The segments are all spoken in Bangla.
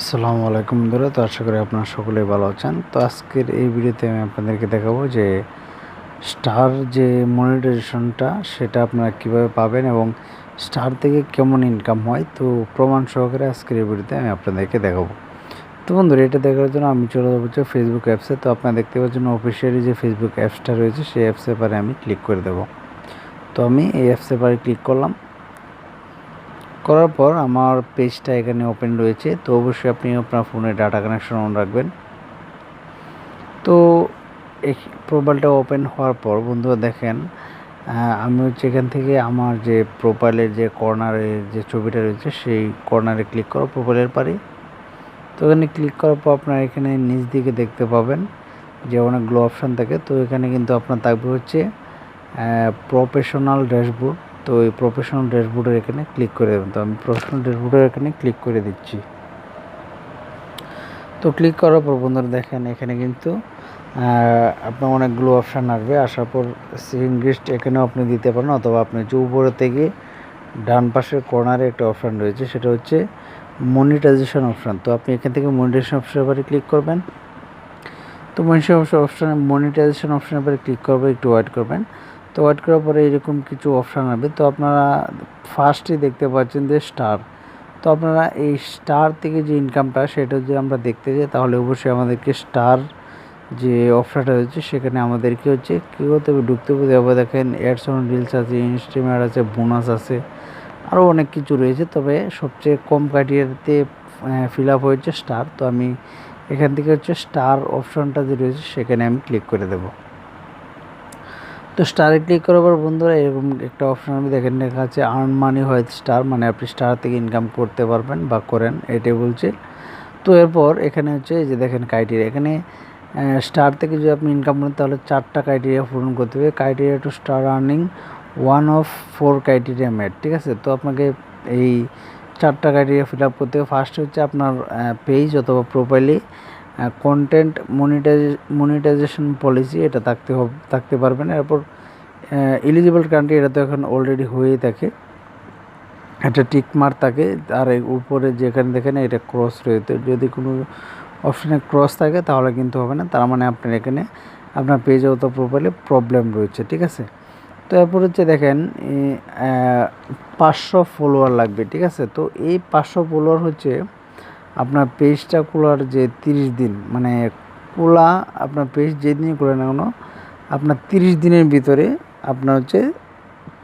আসসালামু আলাইকুম বন্ধুরা, তো আশা করি আপনারা সকলেই ভালো আছেন। তো আজকের এই ভিডিওতে আমি আপনাদেরকে দেখাবো যে স্টার যে মনিটাইজেশনটা, সেটা আপনারা কীভাবে পাবেন এবং স্টার থেকে কেমন ইনকাম হয়, তো প্রমাণ সহকারে আজকের এই ভিডিওতে আমি আপনাদেরকে দেখাবো। তো বন্ধুরা, এটা দেখার জন্য আমি চলে যাব হচ্ছে ফেসবুক অ্যাপসে তো আপনারা দেখতে পাচ্ছেন অফিসিয়ালি যে ফেসবুক অ্যাপসটা রয়েছে, সেই অ্যাপসের পারে আমি ক্লিক করে দেবো। তো আমি এই অ্যাপসের পারে ক্লিক করলাম। করার পর আমার পেজটা এখানে ওপেন রয়েছে। তো অবশ্যই আপনি আপনার ফোনে ডাটা কানেকশন অন রাখবেন। তো প্রোফাইলটা ওপেন হওয়ার পর বন্ধুরা দেখেন আমি হচ্ছে এখান থেকে আমার যে প্রোফাইলের যে কর্নারের যে ছবিটা রয়েছে, সেই কর্নারে ক্লিক করো প্রোফাইলের পারে তো এখানে ক্লিক করার পর আপনার এখানে নিচ দিকে দেখতে পাবেন যে অনেকগুলো অপশান থাকে। তো এখানে কিন্তু আপনার থাকবে হচ্ছে প্রফেশনাল ড্যাশবোর্ড তো এই প্রফেশনাল ড্যাশবোর্ডের এখানে ক্লিক করে দেবেন। তো আমি প্রফেশনাল ড্যাশবোর্ডের এখানে ক্লিক করে দিচ্ছি। তো ক্লিক করার পর বন্ধুরা দেখেন, এখানে কিন্তু আপনার অনেকগুলো অপশান আসবে। আসার পর সিঙ্গিস্ট এখানেও আপনি দিতে পারেন, অথবা আপনি যে উপরে থেকে ডান পাশের কর্নারে একটা অপশান রয়েছে, সেটা হচ্ছে মনিটাইজেশন অপশান তো আপনি এখান থেকে মনিটাইজেশন অপশানের উপরে ক্লিক করবেন। তো মনিটাইজেশন অপশানে মনিটাইজেশন অপশানের উপরে ক্লিক করবেন একটু ওয়েট করবেন। তো ওয়েট করার পরে এরকম কিছু অপশান আসবে তো আপনারা ফার্স্টে দেখতে পাচ্ছেন যে স্টার তো আপনারা এই স্টার থেকে যে ইনকামটা সেটা যদি আমরা দেখতে যাই, তাহলে অবশ্যই আমাদেরকে স্টার যে অপশানটা রয়েছে, সেখানে আমাদেরকে হচ্ছে কী করতে হবে, ঢুকতে হবে। তারপর দেখেন অ্যাডস অন রিলস আছে ইনস্ট্রিমার আছে বোনাস আছে আরও অনেক কিছু রয়েছে। তবে সবচেয়ে কম ক্রাইটেরিয়াতে ফিল আপ হয়েছে স্টার তো আমি এখান থেকে হচ্ছে স্টার অপশনটা যে রয়েছে, সেখানে আমি ক্লিক করে দেবো। তো স্টারে ক্লিক করার পর বন্ধুরা এরকম একটা অপশন আমি দেখেন লেখা আছে আর্ন মানি হয় স্টার মানে আপনি স্টার থেকে ইনকাম করতে পারবেন বা করেন, এটাই বলছে। তো এরপর এখানে হচ্ছে এই যে দেখেন ক্রাইটেরিয়া এখানে স্টার থেকে যদি আপনি ইনকাম করেন তাহলে চারটা ক্রাইটেরিয়া পূরণ করতে হবে। Criteria two star earning one of four criteria met ঠিক আছে? তো আপনাকে এই চারটা ক্রাইটেরিয়া ফিল আপ করতে হবে। ফার্স্ট হচ্ছে আপনার পেজ অথবা প্রোফাইলে কন্টেন্ট মনিটাইজ মনিটাইজেশন পলিসি এটা থাকতে হবে, থাকতে পারবেন এরপর এলিজিবল কান্ট্রি এটা তো এখন অলরেডি হয়েই থাকে। একটা টিক মার্ক থাকে, আর উপরে যেখানে দেখেন এটা ক্রস রয়েছে যদি কোনো অপশানে ক্রস থাকে তাহলে কিন্তু হবে না। তার মানে আপনার এখানে আপনার পেজ অথবা প্রোফাইলে প্রবলেম রয়েছে, ঠিক আছে? তো এরপর হচ্ছে দেখেন পাঁচশো ফলোয়ার লাগবে, ঠিক আছে? তো এই পাঁচশো ফলোয়ার হচ্ছে আপনার পেজটা খোলার যে তিরিশ দিন মানে খোলা আপনার পেজ যেদিনই খোলে না কেন, আপনার তিরিশ দিনের ভিতরে আপনার হচ্ছে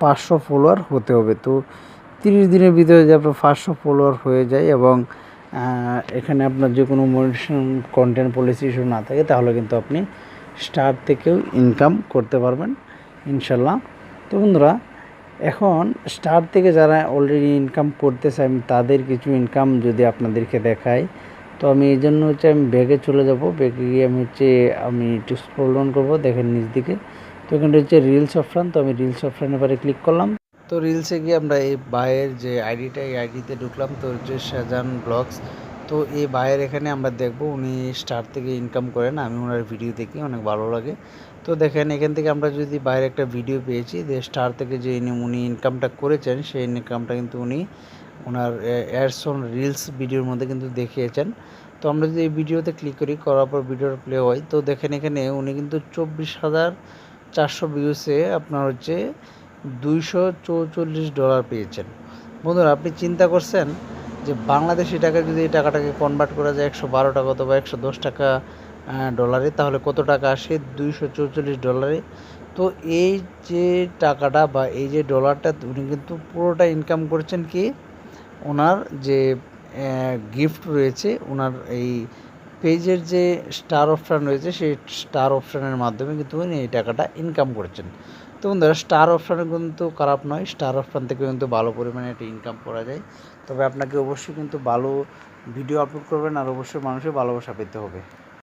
পাঁচশো ফলোয়ার হতে হবে। তো তিরিশ দিনের ভিতরে যে আপনার পাঁচশো ফলোয়ার হয়ে যায় এবং এখানে আপনার যে কোনো মনিটেশন কন্টেন্ট পলিসি ইস্যু না থাকে, তাহলে কিন্তু আপনি স্টার থেকেও ইনকাম করতে পারবেন, ইনশাল্লাহ। তো বন্ধুরা এখন স্টার থেকে যারা অলরেডি ইনকাম করতেছে, আমি তাদের কিছু ইনকাম যদি আপনাদেরকে দেখাই, তো আমি এই জন্য হচ্ছে আমি ব্যাগে চলে যাব। ব্যাগে গিয়ে আমি হচ্ছে, আমি একটু স্ক্রল ডাউন করব, দেখেন নিচ দিকে। তো এখানে হচ্ছে রিলস অপশান তো আমি রিলস অপশানের এবারে ক্লিক করলাম। তো রিলসে গিয়ে আমরা এই বায়ের যে আইডিটা এই আইডিতে ঢুকলাম, তো হচ্ছে শাহজাহান ব্লগস। তো এই বায়ের এখানে আমরা দেখব, উনি স্টার থেকে ইনকাম করেন, আমি ওনার ভিডিও দেখি, অনেক ভালো লাগে। তো দেখেন, এখান থেকে আমরা যদি বাইরে একটা ভিডিও পেয়েছি, যে স্টার থেকে যে উনি ইনকামটা করেছেন, সেই ইনকামটা কিন্তু উনি ওনার অ্যাডস অন রিলস ভিডিওর মধ্যে কিন্তু দেখিয়েছেন। তো আমরা যদি এই ভিডিওতে ক্লিক করি, করার পর ভিডিওর প্লে হয়, তো দেখেন এখানে উনি কিন্তু চব্বিশ হাজার চারশো ভিউসে আপনার হচ্ছে দুইশো ডলার পেয়েছেন। বন্ধুরা, আপনি চিন্তা করছেন যে বাংলাদেশি টাকা যদি এই টাকাটাকে কনভার্ট করা যায় একশো বারো টাকা অথবা একশো দশ টাকা ডলারে তাহলে কত টাকা আসে? দুইশো চৌচল্লিশ ডলারে তো এই যে টাকাটা বা এই যে ডলারটা উনি কিন্তু পুরোটা ইনকাম করছেন কি? ওনার যে গিফট রয়েছে, ওনার এই পেজের যে স্টার অপশান রয়েছে, সেই স্টার অপশানের মাধ্যমে কিন্তু উনি এই টাকাটা ইনকাম করছেন। তো বন্ধুরা স্টার অপশানে কিন্তু খারাপ নয়। স্টার অপশান থেকে কিন্তু ভালো পরিমাণে একটা ইনকাম করা যায়। তবে আপনাকে অবশ্যই কিন্তু ভালো ভিডিও আপলোড করবেন আর অবশ্যই মানুষের ভালোবাসা পেতে হবে।